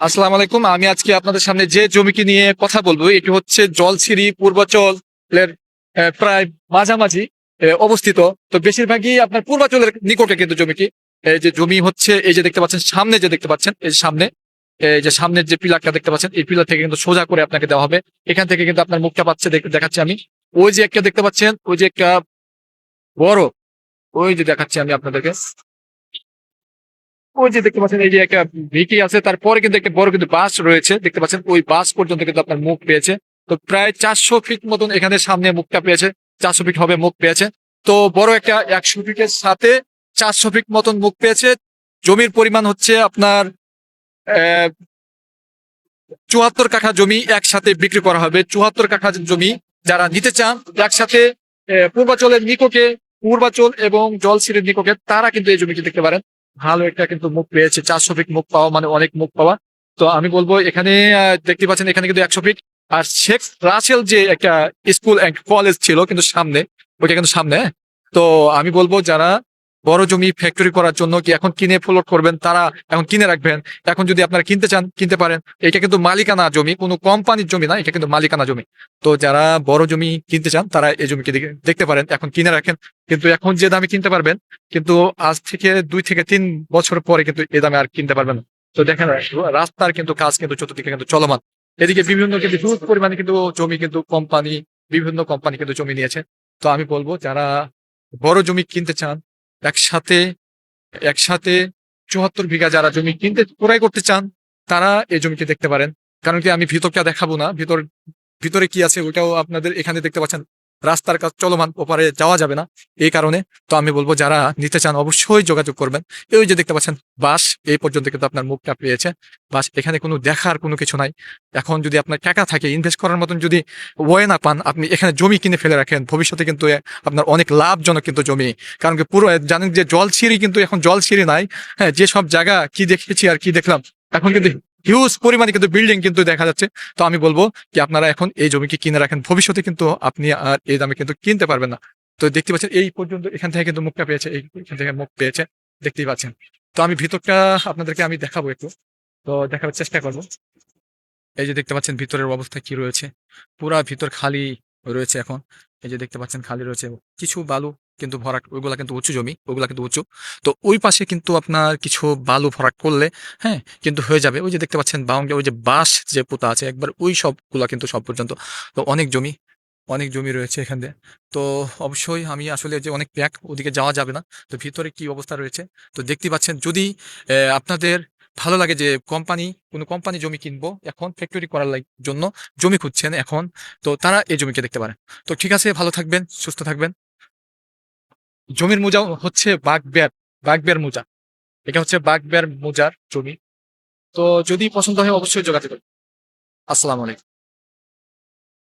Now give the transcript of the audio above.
আসসালামু আলাইকুম। আমি আজকে আপনাদের সামনে যে জমিকে নিয়ে কথা বলব, এটি হচ্ছে জলছিরি পূর্বাচলের প্রায় মাঝামাঝি অবস্থিত। তো বেশিরভাগই আপনার পূর্বাচলের নিকটে কিন্তু জমিটি। এই যে জমি হচ্ছে, এই যে দেখতে পাচ্ছেন, সামনে যে দেখতে পাচ্ছেন, এই সামনে এই যে সামনের যে পিলারটা দেখতে পাচ্ছেন, এই পিলার থেকে কিন্তু সোজা করে আপনাকে দেওয়া হবে। এখান থেকে কিন্তু আপনার মুখটা পাচ্ছে দেখাচ্ছি আমি। ওই যে একটা দেখতে পাচ্ছেন, ওই যে একটা বড়, ওই যে দেখাচ্ছি আমি আপনাদেরকে। ওই যে দেখতে পাচ্ছেন, এই যে একটা ভিটি আছে, তারপরে কিন্তু একটা বড় কিন্তু বাস রয়েছে। দেখতে পাচ্ছেন, ওই বাস পর্যন্ত কিন্তু আপনার মুখ পেয়েছে। তো প্রায় চারশো ফিট মতন এখানে সামনে মুখটা পেয়েছে। চারশো ফিট হবে মুখ পেয়েছে। তো বড় একটা একশো ফিটের সাথে চারশো ফিট মতন মুখ পেয়েছে। জমির পরিমাণ হচ্ছে আপনার চুয়াত্তর কাঠা জমি একসাথে বিক্রি করা হবে। চুয়াত্তর কাঠা জমি যারা নিতে চান, একসাথে পূর্বাচলের নিকটে পূর্বাচল এবং জলসিরের নিকটে তারা কিন্তু এই জমিটি দেখতে পারেন। ভালো একটা কিন্তু মুখ পেয়েছে, চারশো ফিট মুখ পাওয়া মানে অনেক মুখ পাওয়া তো আমি বলব, এখানে দেখতে পাচ্ছেন এখানে কিন্তু একশো ফিট আর শেখ রাসেল যে একটা স্কুল অ্যান্ড কলেজ ছিল কিন্তু সামনে, ওইটা কিন্তু সামনে হ্যাঁ? তো আমি বলব, যারা বড় জমি ফ্যাক্টরি করার জন্য কি এখন কিনে ফ্লোট করবেন তারা এখন কিনে রাখবেন? এখন যদি আপনারা কিনতে চান, কিনতে পারেন। এটা কিন্তু মালিকানা জমি, কোনো কোম্পানির জমি না, এটা কিন্তু মালিকানা জমি। তো যারা বড় জমি কিনতে চান, তারা এই জমিকে দেখে- দেখতে পারেন, এখন কিনে রাখেন। কিন্তু এখন যে দামে কিনতে পারবেন, কিন্তু আজ থেকে দুই থেকে তিন বছর পরে কিন্তু এ দামে আর কিনতে পারবেন তো দেখেন, রাস্তার কিন্তু কাজ কিন্তু চতুর্দিকে কিন্তু চলমান। এদিকে বিভিন্ন কিন্তু হিউজ পরিমাণে কিন্তু জমি কিন্তু কোম্পানি, বিভিন্ন কোম্পানি কিন্তু জমি নিয়েছে। তো আমি বলব, যারা বড় জমি কিনতে চান একসাথে একসাথে চুয়াত্তর বিঘা যারা জমি কিনতে, ক্রয় করতে চান, তারা এই জমিটি দেখতে পারেন। কারণ কি আমি ভিতরটা দেখাবো না, ভিতর, ভিতরে কি আছে ওইটাও আপনাদের এখানে দেখতে পাচ্ছেন। রাস্তার কাজ চলমান ওপারে যাওয়া যাবে না। এই কারণে তো আমি বলব, যারা নিতে চান অবশ্যই যোগাযোগ করবেন। এই যে দেখতে পাচ্ছেন, বাস এই পর্যন্ত কিন্তু আপনার মুখটা পেয়েছে। বাস এখানে কোনো দেখার কোনো কিছু নাই। এখন যদি আপনার টাকা থাকে ইনভেস্ট করার মতন যদি ওয়ে না পান, আপনি এখানে জমি কিনে ফেলে রাখেন, ভবিষ্যতে কিন্তু আপনার অনেক লাভজনক কিন্তু জমি। কারণ কি পুরো জানেন যে জল সিঁড়ি কিন্তু এখন জল সিঁড়ি নাই। হ্যাঁ যেসব জায়গা কি দেখেছি আর কি দেখলাম, এখন কিন্তু হিউজ পরিমাণে কিন্তু বিল্ডিং কিন্তু দেখা যাচ্ছে। তো আমি বলব কি আপনারা এখন এই জমিকে কিনে রাখেন। ভবিষ্যতে কিন্তু আপনি আর এই দামে কিন্তু কিনতে পারবেন না। তো দেখতে পাচ্ছেন, এই পর্যন্ত এখান থেকে কিন্তু মুখটা পেয়েছে এখান থেকে মুখ পেয়েছে, দেখতেই পাচ্ছেন। তো আমি ভিতরটা আপনাদেরকে আমি দেখাবো একটু। তো দেখার চেষ্টা করব। এই যে দেখতে পাচ্ছেন, ভিতরের অবস্থা কি রয়েছে? পুরা ভিতর খালি রয়েছে এখন। এই যে দেখতে পাচ্ছেন, খালি রয়েছে। কিছু বালু কিন্তু ভরাট, ওইগুলা কিন্তু উঁচু জমি, ওইগুলা কিন্তু উঁচু। তো ওই পাশে কিন্তু আপনার কিছু বালু ভরাট করলে হ্যাঁ কিন্তু হয়ে যাবে। ওই যে দেখতে পাচ্ছেন বাউন্ডারি ওই যে বাঁশ যে পোতা আছে, একবার ওই সবগুলা কিন্তু সব পর্যন্ত। তো অনেক জমি অনেক জমি রয়েছে এখান দিয়ে। তো অবশ্যই আমি আসলে যে অনেক প্যাক ওদিকে যাওয়া যাবে না। তো ভিতরে কি অবস্থা রয়েছে? তো দেখতে পাচ্ছেন, যদি আপনাদের ভালো লাগে যে কোম্পানি, কোনো কোম্পানি জমি কিনবো, এখন ফ্যাক্টরি করার জন্য জমি খুঁজছেন এখন, তো তারা এই জমিকে দেখতে পারেন। তো ঠিক আছে, ভালো থাকবেন, সুস্থ থাকবেন। জমির মোজা হচ্ছে বাগবের বাগবের মোজা। এটা হচ্ছে বাগবের মোজার জমি। তো যদি পছন্দ হয় অবশ্যই যোগাযোগ আসসালামু আলাইকুম।